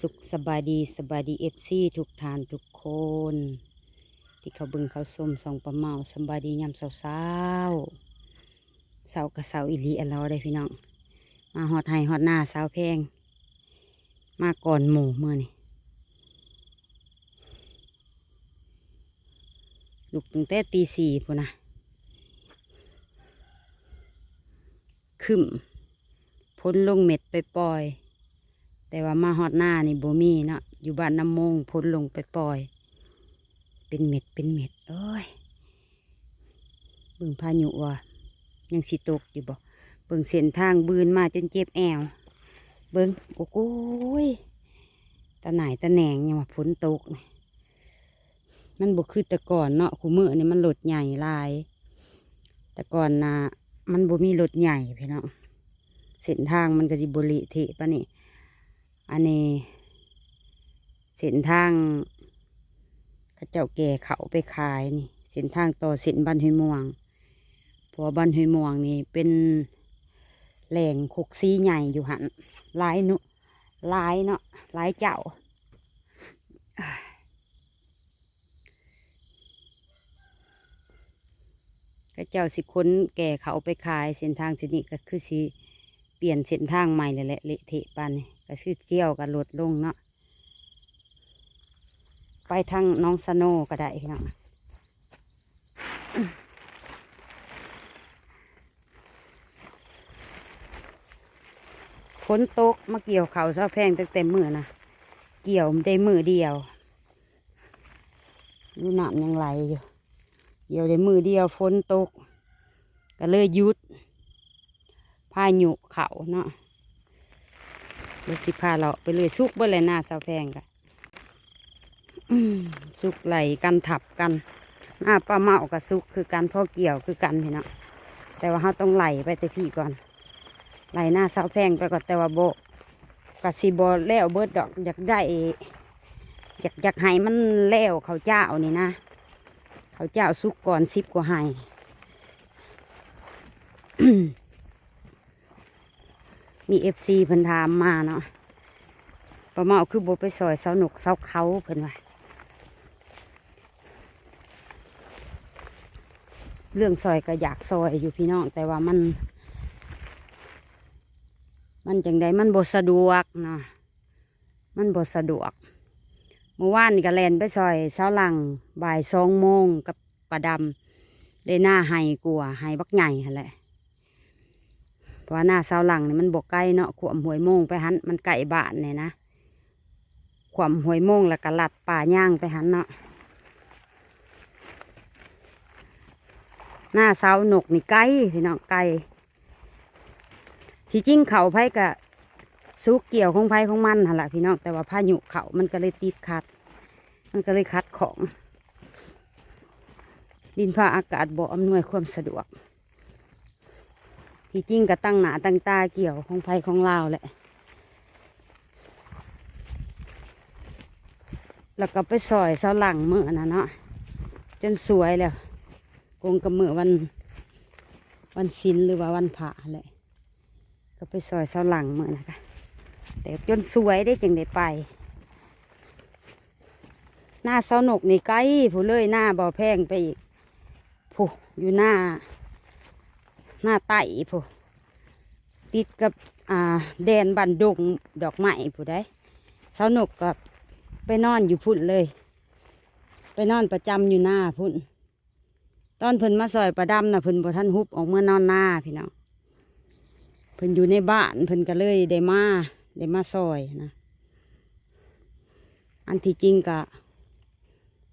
สุขสบายดีสบายดีเอฟซีทุกทานทุกคน ที่เขาบึงเขาส้มสองประเมาสบายดียามเศร้าเศร้าเศร้ากับเศร้าอิลีอันเราได้พี่น้อง มาฮอดไห้ฮอดหน้าสาวแพง มาก่อนหมู่เมื่อนี่ลุกตั้งแต่ตีสี่พูนนะขึ้นพ้นลงเม็ดไปปล่อย แต่ว่ามาฮอดหน้านี่บ่มีเนาะอยู่บ้านน้ำมงพ้นลงไปปล่อย เป็นเม็ดเป็นเม็ดโอ้ยเบิ่งพายุว่ะยังสิตกอยู่บ่เบิ่งเส้นทางบืนมาจนเจ็บแอวเบิ่งโอ้โหยตาไหนตาแหนงยังว่าฝนตกนี่มันบ่คือแต่ก่อนเนาะคูมือนี่มันรถใหญ่ลาย แต่ก่อนนะมันบ่มีรถใหญ่พี่น้องเส้นทางมันก็สิบริเทปะนี่ อันนี้เส้นทางเขาเจ้าแก่เขาไปขายนี่เส้นทางต่อเส้นบ้านห้วยม่วงพราะว่าบ้านห้วยม่วงนี่เป็นแหล่งคุกซีใหญ่อยู่หันหลายนุหลายเนาะหลายเจ้าเขาเจ้าสิค้นแก่เขาไปขายเส้นทางเส้นนี้ก็คือสิเปลี่ยนเส้นทางใหม่เลยแหละเละเทะปานนี่ ก็คือเกี่ยวกับรถลงเนาะไปทางน้องสโนก็ได้พี่น้องฝนตกมาเกี่ยวเขาเสาแพงตั้งแต่มือนะเกี่ยวได้มือเดียวดูน้ำยังไหลอยู่เกี่ยวได้มือเดียวฝนตก ก็เลยยุดพายุเขาเนาะ เดี๋ยวสิพาเราไปเลยสุกบ่เลยหน้าสาวแพงกะอืมสุกไหลกันถับกันหน้าป้าเมากับสุกคือกันพ่อเกี่ยวคือกันพี่เนาะแต่ว่าเราต้องไหลไปแต่พี่ก่อนไหลหน้าสาวแพงไปก่อนแต่ว่าโบกะสิบอแล้วเบิดดอกอยากได้อยากอยากให้มันแล้วเขาเจ้านี่นะ เขาเจ้าสุกก่อนสิบกว่าให้ มีเอฟซีเพิ่นถามมาเนาะประมาคือบไปซอยเสาหนกเสาเขาเพิ่นว่าเรื่องซอยก็อยากซอยอยู่พี่น้องแต่ว่ามัน มันจังใดมันบสะดวกเนาะมันบสะดวกเมื่อวานก็แลนไปซอยเสาหลังบ่ายสองโมงกับปลาดำได้หน้าไห้กลัวไห้บักใหญ่แหละ ราะว่าหน้าเสาหลังนี่มันบกไกลเนาะขวมหวยโมงไปหันมันไก่บ้านเนี่ยนะขวมหวยโมงแล้วก็ลัดป่าย่างไปหันเนาะหน้าเสาหนกนี่ไกลพี่น้องไกลที่จริงเขาไผ่กะสุกเกี่ยวของไผ่ของมันหั่นละพี่น้องแต่ว่าพายุเขามันก็เลยติดขัด มันก็เลยคัดของ ดินฟ้าอากาศบ่อำนวยความสะดวก ที่จริงก็ตั้งหนาตั้งตาเกี่ยวของไฟของลาวแหละ แล้วก็ไปซอยเสาหลังเมื่อนะเนาะจนสวยแล้วกงกับเมื่อวันวันศิลหรือว่าวันผ่าแหละก็ไปซอยเสาหลังเมื่อนะคะแต่จนสวยได้จึงได้ไป หน้าเสาหนกนี่ไกลผู้เลยหน้าบ่อแพงไปอีกผู้อยู่หน้า หน้าไต่ผู้ติดกับอ่าแดนบันดงดอกไม้ผู้ได้สาหนกกับไปนอนอยู่พุ่นเลย ไปนอนประจำอยู่หน้าพุ่นตอนเพิ่นมาซอยประดำนะเพิ่นบ่ทันฮุบออกเมื่อนอนหน้าพี่น้องเพิ่นอยู่ในบ้านเพิ่นก็เลยได้มาได้มาซอยนะอันที่จริงก็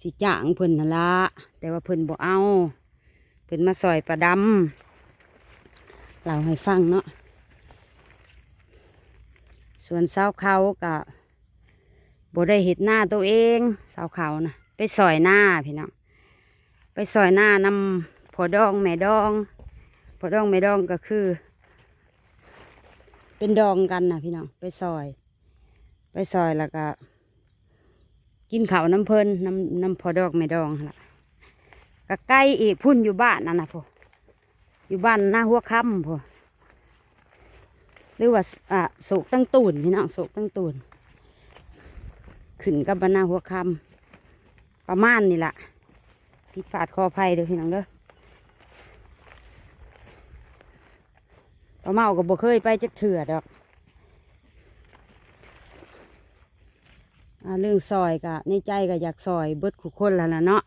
สิจ้างเพิ่นนละแต่ว่าเพิ่นบ่เอาเพิ่นมาซอยประดำ เราให้ฟังเนาะส่วนเสาเขากับ่ได้เห็ดหน้าตัวเองเสาเขานะไปซอยหน้าพี่น้องไปซอยหน้านำพอดองแม่ดองพอดองแม่ดองก็คือ เป็นดองกันนะพี่น้องไปซอย ไปซอยแล้วก็ กินข้าวน้ำเพลินน้ำน้ำพอดองแม่ดองละก็ใกล้อีกพุ่นอยู่บ้านนั่นนะพอ อยู่บ้านหน้าหัวค่ำพอหรือว่าอ่าโศกตั้งตูนพี่น้องโศกตั้งตูนขึ้นกับบรรณาหัวคำประมาณนี่แหละผิดฝาดคอภัยเด้อพี่น้องเด้อป้าเมาก็บ่เคยไปจักเถื่อดอกอเรื่องซอยกะในใจก็อยากซอยเบิดคุคนแล้วล่ะเนาะ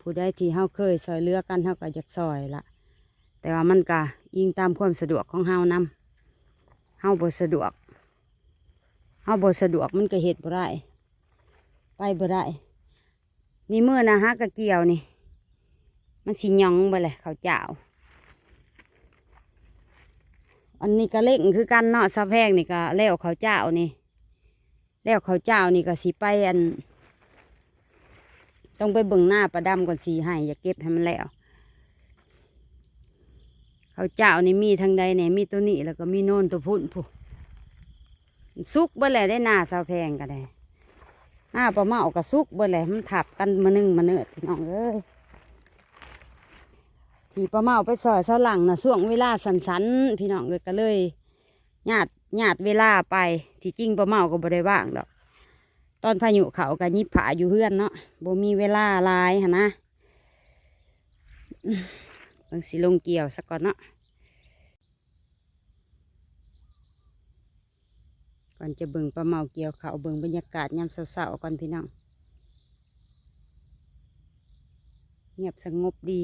ผู้ใดที่เฮาเคยซอยเรือกันเฮาก็อยากซอยละ แต่ว่ามันก็ยิงตามความสะดวกของเฮานำเฮาบ่สะดวกเฮาบ่สะดวกมันก็เฮ็ดบ่ได้ไปบ่ได้นี่มือนะฮะกะเกี่ยวนี่ มันสิยองไปเลยเขาเจ้าอันนี้ก็เล่งคือกันเนาะสะแพงนี่ก็แล้วเขาเจ้านี่แล้วเขาเจ้านี่ก็สิไปอัน ต้องไปเบิ่งหน้าประดำก่อนสีให้อย่าเก็บให้มันแล้ว เขาเจ้านี่มีทางใดเนี่ยมีตัวนี้แล้วก็มีโน่นตัวพุ่นผู้สุกเบ่แหละได้หน้าสะแพงก็ได้หน้าปลาเมากับซุกเบ่เลยมันถับกันมานึ่งมาเนื้อพี่น้องเอ้ยที่ปลาเมาไปซอยเสาหลังนะช่วงเวลาสันๆพี่น้องเลยก็เลยญาติญาติเวลาไปที่จริงปลาเมาก็บ่ได้ว่างดอก ตอนพายุเขาก็ยิบผาอยู่เพื่อนเนาะบ่มีเวลาลายหนนะบิ่งสิลงเกี่ยวสักก่อนเนาะ ก่อนจะเบิ่งปลาเมาเกี่ยวเขาเบิ่งบรรยากาศยามเสาๆก่อนพี่น้องเงียบสงบดี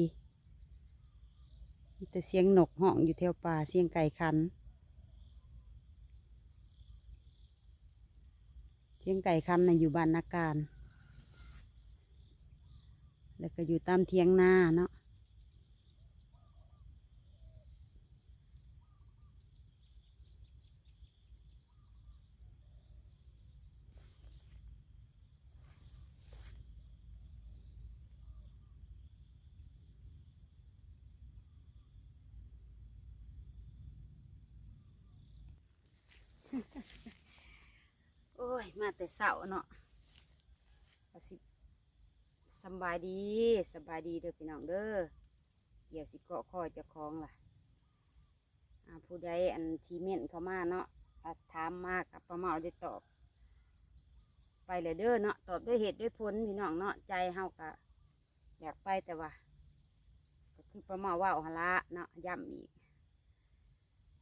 มีแต่เสียงนกห้องอยู่แถวป่าเสียงไก่ขัน เสียงไก่คันนะอยู่บ้านนาการ แล้วก็อยู่ตามเทียงนาเนาะ แต่เสาเนาะสิสบายดีสบายดีเด้อพี่น้องเด้อเดี๋ยวสิเกาะคอยจะคล้องล่ะอ่าผู้ใดอันทีเมนเข้ามาเนาะอะถามมากกับประเมาได้ตอบ ไปเลยเด้อเนาะตอบด้วยเหตุด้วยผลพี่น้องเนาะใจเฮากะอยากไปแต่ว่าก็คือประเมาว่าหละเนาะย้ำอีก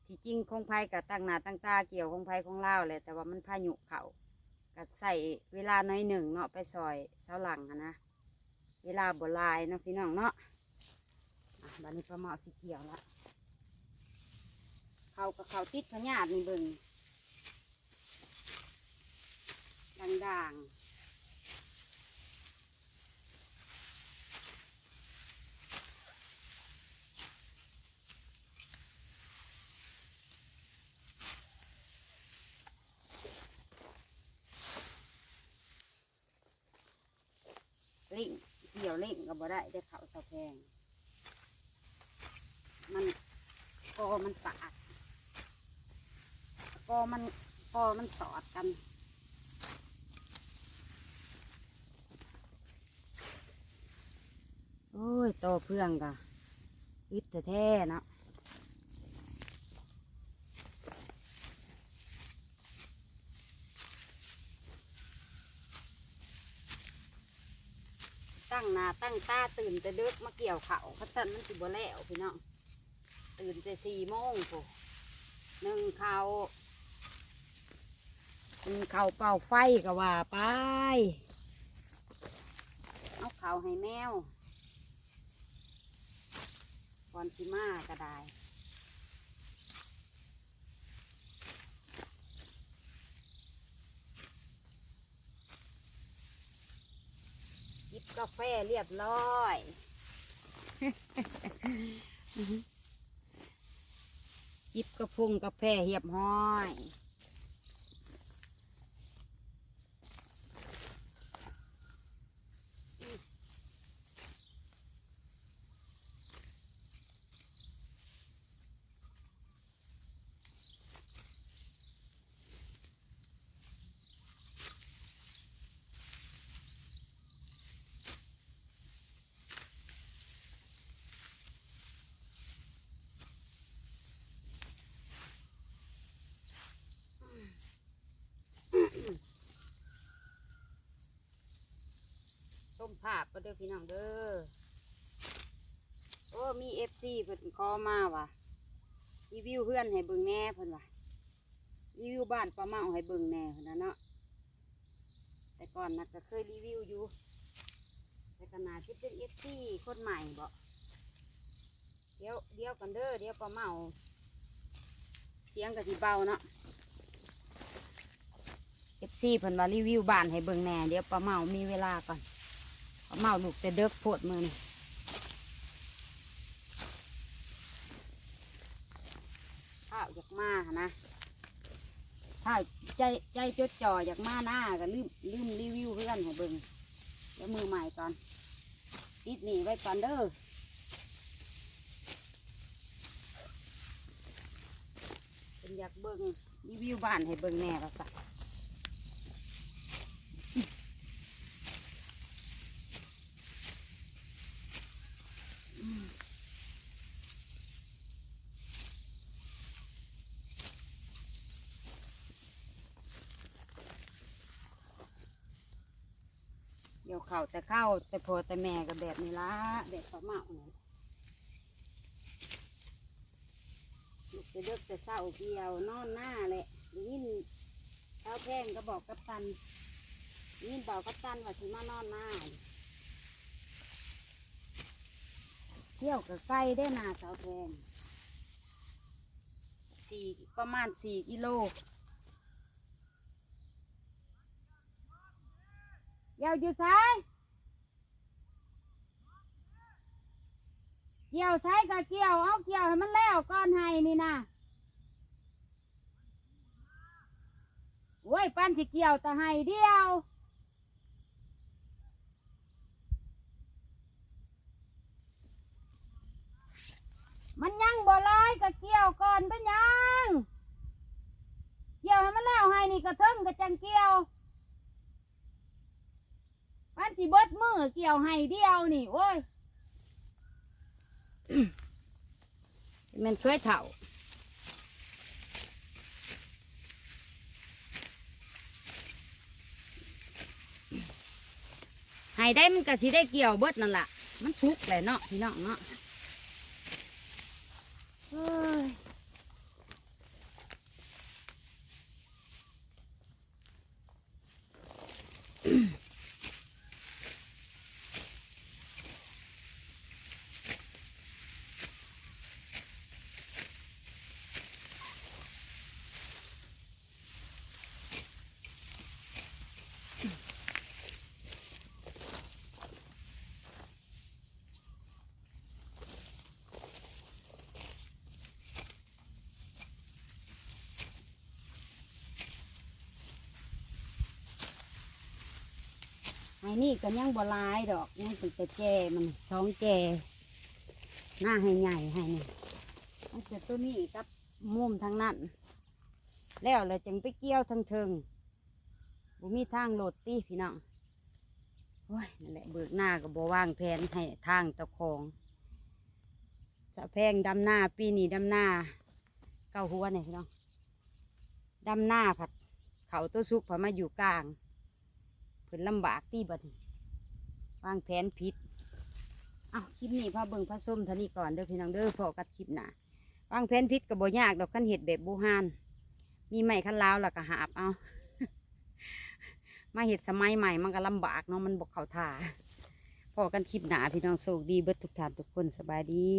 ที่จริงคงไพ่กับตั้งหน้าตั้งตาเกี่ยวคงไพ่ของเล่าวแหละแต่ว่ามันพายุเข่า ก็ใส่เวลาน้อยหนึ่งเนาะไปซอยเสาหลังนะ เวลาบลายเนาะพี่น้องเนาะบันนี้ประมาสีเกี่ยวละเขากับเขาติดพญาตินี่เบิ่งด่างๆเล่งเกี่ยวเล่งก็บ่ได้ได้เขาสะแพง มันกอมันปาดกอมันกอมันสอดกันโอ้ยโตเพื่องกะอิดแท้ๆนะ งหนาตั้งตาตื่นแต่เดึกมาเกี่ยวเขาขาสันมันสิบ่แล้วพี่น้องตื่นแต่สี่โมงปุ๊หนึ่งเขาหนึ่งเขาเป่าไฟก็ว่าไปเอาเขาให้แมวก่อนสิมาก็ได้ จิบกาแฟเรียบร้อยจิบกระพุงกาแฟเหียบห้อย ก็เด้อพี่น้องเด้อ โอ้มีเอฟซีเพิ่นคอมาว่ะรีวิวเพื่อนให้เบิ่งแน่เพิ่นว่ะรีวิวบ้านป้าเมาให้เบิ่งแน่เพิ่นนะเนาะ แต่ก่อนนะก็เคยรีวิวอยู่ แต่ขนาดที่เป็นเอฟซีคนใหม่บ่เดี๋ยวเดี๋ยวกันเด้อเดี๋ยวป้าเมาเสียงก็สิเบาเนาะเอฟซีเพิ่นว่ารีวิวบ้านให้เบิ่งแน่เดี๋ยวป้าเมามีเวลาก่อน เมาลูกแต่เด็กโพดมือนี่ข้าวอยากมานนะข้าวใจใจจดจ่ออยากมาหน้าก็ลืมลืมรีวิวเพื่อนให้เบิ่งเดี๋ยวมือใหม่ก่อนติดหนีไว้ก่อนเด้อเป็นอยากเบิ่งรีวิวบ้านให้เบิ่งแน่ละสัก เดี๋ยวเข้าแต่เข้าแต่พอแต่แม่ก็แบบนี้ละแบบประมาเนี่ยลูกจะเลิกแต่เศร้าเกี่ยวนอนหน้าแหละได้ยินเท้าแพงก็บอกกัปตันได้ยินบอกกัปตันว่าสิมานอนหน้าเที่ยวกับไก่ได้นาเท้าแพงสี่ประมาณสี่กิโล เกี่ยวอยู่ซ้ายเกี่ยวซ้ายก็เกี่ยว เอาเกี่ยวให้มันแล้วก้อนให้นี่นะโอ้ยปั้นสิเกี่ยวแต่ให้เดียวมันยังบ่ลายก็เกี่ยวก่อนเป็นยัง เกี่ยวให้มันแล้วให้นี่กระเทิงกระจังเกี่ยว มันสิเบิดมือเกี่ยวให้เดียวนี่โอ้ยมันเคยเถ่าให้ได้มันก็สิได้เกี่ยวเบิดนั่นล่ะ มันชุกแหละเนาะพี่น้องเนาะ เฮ้นี่ก็ยังบ่ลายดอกยังเป็นแต่แจมันสองแจหน้าให้ใหญ่ให้นี่มันจะตัวนี้กับมุมทางนั้น แล้วเลยจึงไปเกี่ยวทางเทิงบ่มีทางโหลดตีพี่น้องโอ้ยนั่นแหละเบิกหน้าก็บ่ว่างแผนให้ทางเจ้าของจะแพงดำหน้าปีนี้ดำหน้าเก้าหัวเนี่ยพี่น้องดำหน้าผัดเขาตัวซุกพอมาอยู่กลาง เพิ่นลำบากตีบัดนี้วางแผนผิดเอาคลิปนี้พาเบิ่งพาส้มท่านี้ก่อนเด้อพี่น้องเด้อพอกัดคลิปหนาวางแผนผิดกับบ่ยากดอกขั้นเห็ดแบบบูฮานมีไม้ขั้นลาวแล้วก็หาบเอามาเห็ดสมัยใหม่มันก็ลำบากเนาะมันบกเขาท่าพอกันคลิปหนาพี่น้องโชคดีเบิดทุกท่านทุกคนสบายดี